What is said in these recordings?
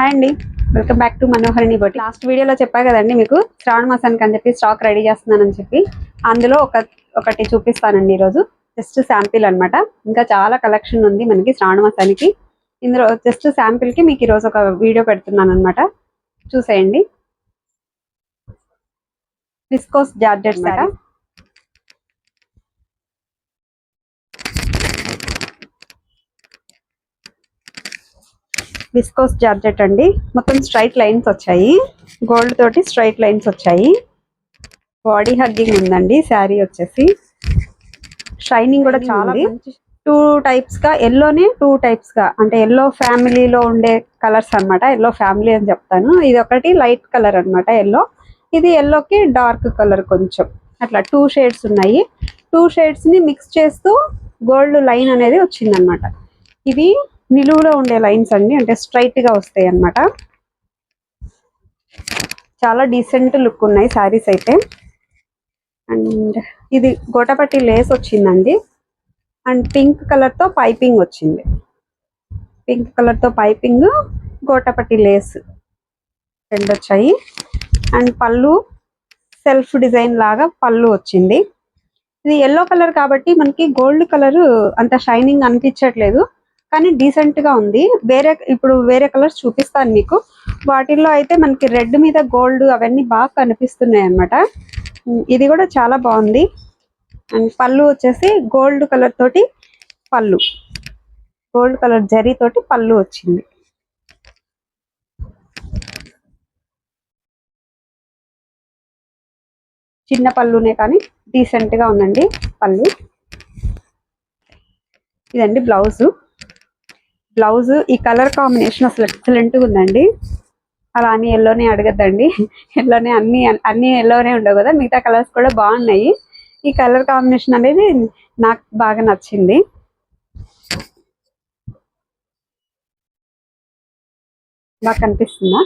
Hi అండి. Welcome back to మనోహరిని బట్టి last వీడియోలో చెప్పా కదండి మీకు శ్రావణ మాసానికి అని చెప్పి స్టాక్ రెడీ చేస్తున్నానని చెప్పి. అందులో ఒక ఒకటి చూపిస్తానండి ఈరోజు. జస్ట్ శాంపిల్ అన్నమాట. ఇంకా చాలా కలెక్షన్ ఉంది మనకి శ్రావణ మాసానికి. ఇందులో జస్ట్ శాంపిల్కి మీకు ఈరోజు ఒక వీడియో పెడుతున్నాను అనమాట చూసేయండి. విస్కోస్ జార్జెట్ విస్కోస్ జార్జెట్ అండి. మొత్తం స్ట్రైట్ లైన్స్ వచ్చాయి. గోల్డ్ తోటి స్ట్రైట్ లైన్స్ వచ్చాయి. బాడీ హగ్గింగ్ ఉందండి. శారీ వచ్చేసి. షైనింగ్ కూడా చాలా టూ టైప్స్గా ఎల్లోనే టూ టైప్స్గా. అంటే ఎల్లో ఫ్యామిలీలో ఉండే కలర్స్ అన్నమాట. ఎల్లో ఫ్యామిలీ అని చెప్తాను. ఇది ఒకటి లైట్ కలర్ అన్నమాట ఎల్లో ఇది ఎల్లోకి డార్క్ కలర్ కొంచెం. అట్లా టూ షేడ్స్ ఉన్నాయి. టూ షేడ్స్ని మిక్స్ చేస్తూ గోల్డ్ లైన్ అనేది వచ్చిందనమాట ఇవి నిలువులో ఉండే లైన్స్ అండి అంటే స్ట్రైట్గా వస్తాయి అన్నమాట. చాలా డీసెంట్ లుక్ ఉన్నాయి శారీస్ అయితే. అండ్ ఇది గోటపట్టి లేస్ వచ్చిందండి. అండ్ పింక్ కలర్తో పైపింగ్ వచ్చింది. పింక్ కలర్తో పైపింగ్ గోటపట్టి లేస్ రెండు వచ్చాయి. అండ్ పళ్ళు సెల్ఫ్ డిజైన్ లాగా పళ్ళు వచ్చింది. ఇది ఎల్లో కలర్ కాబట్టి మనకి గోల్డ్ కలర్ అంత షైనింగ్ అనిపించట్లేదు. కానీ డీసెంట్గా ఉంది. వేరే ఇప్పుడు వేరే కలర్స్ చూపిస్తాను మీకు. వాటిల్లో అయితే మనకి రెడ్ మీద గోల్డ్ అవన్నీ బాగా కనిపిస్తున్నాయి అన్నమాట. ఇది కూడా చాలా బాగుంది. అండ్ పళ్ళు వచ్చేసి గోల్డ్ కలర్ తోటి పళ్ళు. గోల్డ్ కలర్ జరీ తోటి పళ్ళు వచ్చింది. చిన్న పళ్ళునే కానీ డీసెంట్గా ఉందండి పళ్ళు. ఇదండి బ్లౌజు బ్లౌజ్. ఈ కలర్ కాంబినేషన్ అసలు ఎక్సలెంట్ ఉందండి. అలా అని ఎల్లోనే అడగద్దండి. ఎల్లోనే అన్ని అన్ని ఎల్లోనే ఉండవు కదా. మిగతా కలర్స్ కూడా బాగున్నాయి. ఈ కలర్ కాంబినేషన్ అనేది నాకు బాగా నచ్చింది. బాగా కనిపిస్తుందా?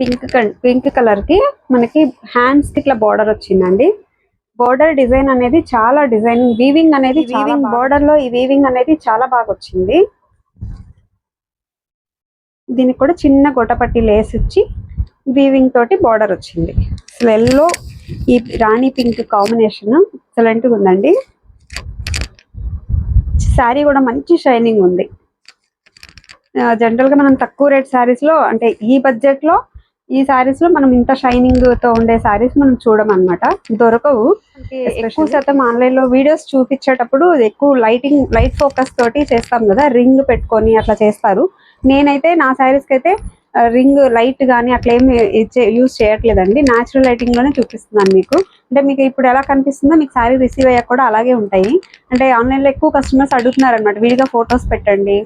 పింక్ పింక్ కలర్కి మనకి హ్యాండ్స్కి ఇట్లా బార్డర్ వచ్చిందండి. బార్డర్ డిజైన్ అనేది చాలా డిజైన్ వీవింగ్ అనేది వీవింగ్ బార్డర్లో ఈ వీవింగ్ అనేది చాలా బాగా వచ్చింది. దీనికి కూడా చిన్న గొట్టపట్టి లేస్ ఇచ్చి వీవింగ్ తోటి బార్డర్ వచ్చింది. అసలు ఎల్లో ఈ రాణి పింక్ కాంబినేషన్ ఎక్సలెంట్గా ఉందండి. శారీ కూడా మంచి షైనింగ్ ఉంది. జనరల్గా మనం తక్కువ రేట్ శారీస్లో అంటే ఈ బడ్జెట్లో ఈ శారీస్లో మనం ఇంత షైనింగ్తో ఉండే శారీస్ మనం చూడమన్నమాట. దొరకవు. ఎక్కువ శాతం ఆన్లైన్లో వీడియోస్ చూపించేటప్పుడు ఎక్కువ లైటింగ్ లైట్ ఫోకస్ తోటి చేస్తాం కదా రింగ్ పెట్టుకొని అట్లా చేస్తారు. నేనైతే నా శారీస్కి అయితే రింగ్ లైట్ కానీ అట్లా ఏమి యూజ్ చేయట్లేదండి. న్యాచురల్ లైటింగ్లోనే చూపిస్తున్నాను మీకు. అంటే మీకు ఇప్పుడు ఎలా కనిపిస్తుందో మీకు శారీ రిసీవ్ అయ్యాక కూడా అలాగే ఉంటాయి. అంటే ఆన్లైన్లో ఎక్కువ కస్టమర్స్ అడుగుతున్నారు అనమాట విడిగా ఫొటోస్ పెట్టండి.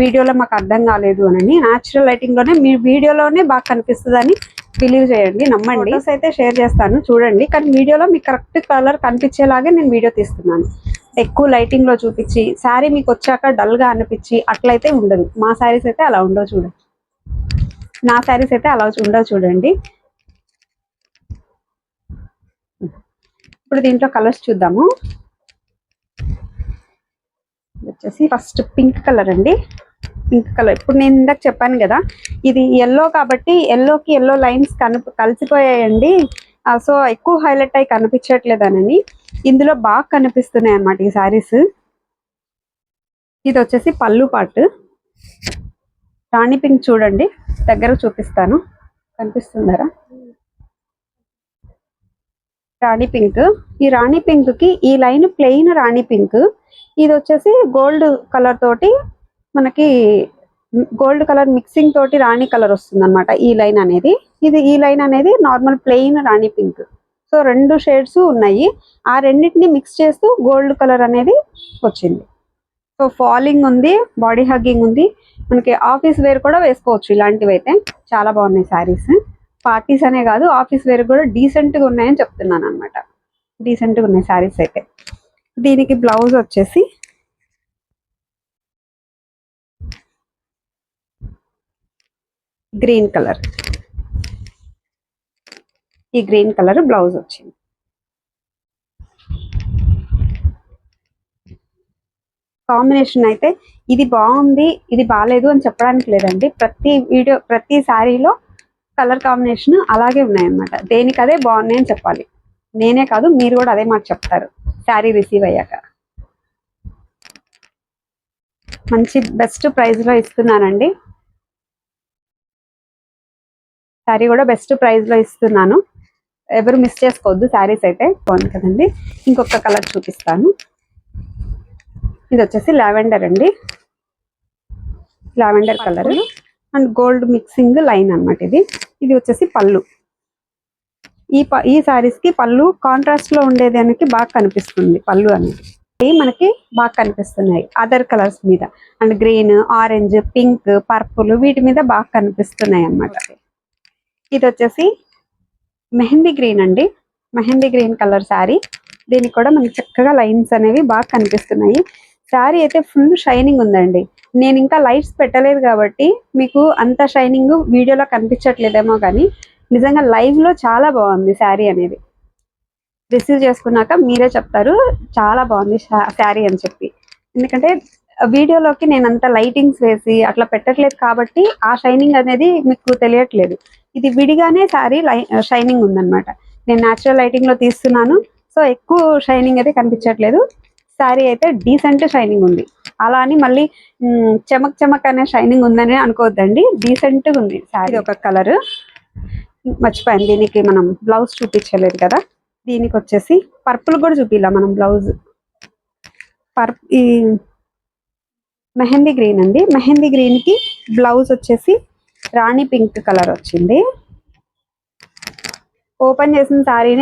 వీడియోలో మాకు అర్థం కాలేదు అని న్యాచురల్ లైటింగ్లోనే మీ వీడియోలోనే బాగా కనిపిస్తుంది బిలీవ్ చేయండి నమ్మండి. అయితే షేర్ చేస్తాను చూడండి. కానీ వీడియోలో మీకు కరెక్ట్ కలర్ కనిపించేలాగే నేను వీడియో తీస్తున్నాను. ఎక్కువ లైటింగ్లో చూపించి శారీ మీకు వచ్చాక డల్గా అనిపించి అట్లయితే ఉండదు. మా శారీస్ అయితే అలా ఉండవు చూడండి. నా శారీస్ అయితే అలా ఉండవు చూడండి. ఇప్పుడు దీంట్లో కలర్స్ చూద్దాము. వచ్చేసి ఫస్ట్ పింక్ కలర్ అండి. Pink colour. ఇప్పుడు నేను ఇందాక చెప్పాను కదా ఇది ఎల్లో కాబట్టి ఎల్లోకి ఎల్లో లైన్స్ కను కలిసిపోయాయండి. సో ఎక్కువ హైలైట్ అయి కనిపించట్లేదనని ఇందులో బాగా కనిపిస్తున్నాయి అన్నమాట ఈ శారీస్. ఇది వచ్చేసి పళ్ళు పాటు. రాణి పింక్ చూడండి దగ్గర చూపిస్తాను. కనిపిస్తుందరా రాణి పింక్. ఈ రాణి పింక్కి ఈ లైన్ ప్లెయిన్ రాణి పింక్. ఇది వచ్చేసి గోల్డ్ కలర్ తోటి మనకి గోల్డ్ కలర్ మిక్సింగ్ తోటి రాణి కలర్ వస్తుంది అనమాట ఈ లైన్ అనేది. ఇది ఈ లైన్ అనేది normal plain rani pink. So రెండు షేడ్స్ ఉన్నాయి. ఆ రెండింటిని మిక్స్ చేస్తూ గోల్డ్ కలర్ అనేది వచ్చింది. సో ఫాలింగ్ ఉంది బాడీ హగ్గింగ్ ఉంది. మనకి ఆఫీస్ వేర్ కూడా వేసుకోవచ్చు ఇలాంటివి అయితే చాలా బాగున్నాయి శారీస్ పార్టీస్ అనే కాదు ఆఫీస్ వేర్ కూడా డీసెంట్గా ఉన్నాయని చెప్తున్నాను అనమాట డీసెంట్గా ఉన్నాయి శారీస్ అయితే. దీనికి బ్లౌజ్ వచ్చేసి గ్రీన్ కలర్. ఈ గ్రీన్ కలర్ బ్లౌజ్ వచ్చింది. కాంబినేషన్ అయితే ఇది బాగుంది ఇది బాగాలేదు అని చెప్పడానికి లేదండి. ప్రతి వీడియో ప్రతి శారీలో కలర్ కాంబినేషన్ అలాగే ఉన్నాయన్నమాట. దేనికి అదే బాగున్నాయి అని చెప్పాలి. నేనే కాదు మీరు కూడా అదే మాట చెప్తారు. శారీ రిసీవ్ అయ్యాక. మంచి బెస్ట్ ప్రైస్లో ఇస్తున్నానండి. శారీ కూడా బెస్ట్ ప్రైస్లో ఇస్తున్నాను. ఎవరు మిస్ చేసుకోవద్దు శారీస్ అయితే బాగుంది కదండి. ఇంకొక కలర్ చూపిస్తాను. ఇది వచ్చేసి లావెండర్ అండి. Lavender colour and gold mixing line అన్నమాట ఇది. ఇది వచ్చేసి పళ్ళు. ఈ ప ఈ సారీస్కి పళ్ళు కాంట్రాస్ట్లో ఉండేదానికి బాగా కనిపిస్తుంది పళ్ళు అనేది. మనకి బాగా కనిపిస్తున్నాయి అదర్ కలర్స్ మీద. And green orange pink purple వీటి మీద బాగా కనిపిస్తున్నాయి అన్నమాట. ఇది వచ్చేసి మెహందీ గ్రీన్ అండి. మెహందీ గ్రీన్ కలర్ శారీ దీనికి కూడా మనకి చక్కగా లైన్స్ అనేవి బాగా కనిపిస్తున్నాయి. శారీ అయితే ఫుల్ షైనింగ్ ఉందండి. నేను ఇంకా లైట్స్ పెట్టలేదు కాబట్టి మీకు అంత షైనింగ్ వీడియోలో కనిపించట్లేదేమో కానీ నిజంగా లైవ్లో చాలా బాగుంది శారీ అనేది. రిసీవ్ చేసుకున్నాక మీరే చెప్తారు చాలా బాగుంది శారీ అని చెప్పి. ఎందుకంటే వీడియోలోకి నేను అంత లైటింగ్స్ వేసి అట్లా పెట్టట్లేదు కాబట్టి ఆ షైనింగ్ అనేది మీకు తెలియట్లేదు. ఇది విడిగానే శారీ లై షైనింగ్ ఉందన్నమాట. నేను న్యాచురల్ లైటింగ్లో తీస్తున్నాను సో ఎక్కువ షైనింగ్ అయితే కనిపించట్లేదు. శారీ అయితే డీసెంట్ షైనింగ్ ఉంది. అలా అని మళ్ళీ చెమక్ చెమక్ అనే షైనింగ్ ఉందని అనుకోవద్దండి. డీసెంట్గా ఉంది శారీ. ఒక కలర్ మర్చిపోయాను దీనికి మనం బ్లౌజ్ చూపించలేదు కదా. దీనికి వచ్చేసి పర్పుల్ కూడా చూపిలా మనం బ్లౌజ్ పర్ ఈ మెహందీ గ్రీన్ అండి. మెహందీ గ్రీన్కి బ్లౌజ్ వచ్చేసి రాణి పింక్ కలర్ వచ్చింది. ఓపెన్ చేసిన శారీనే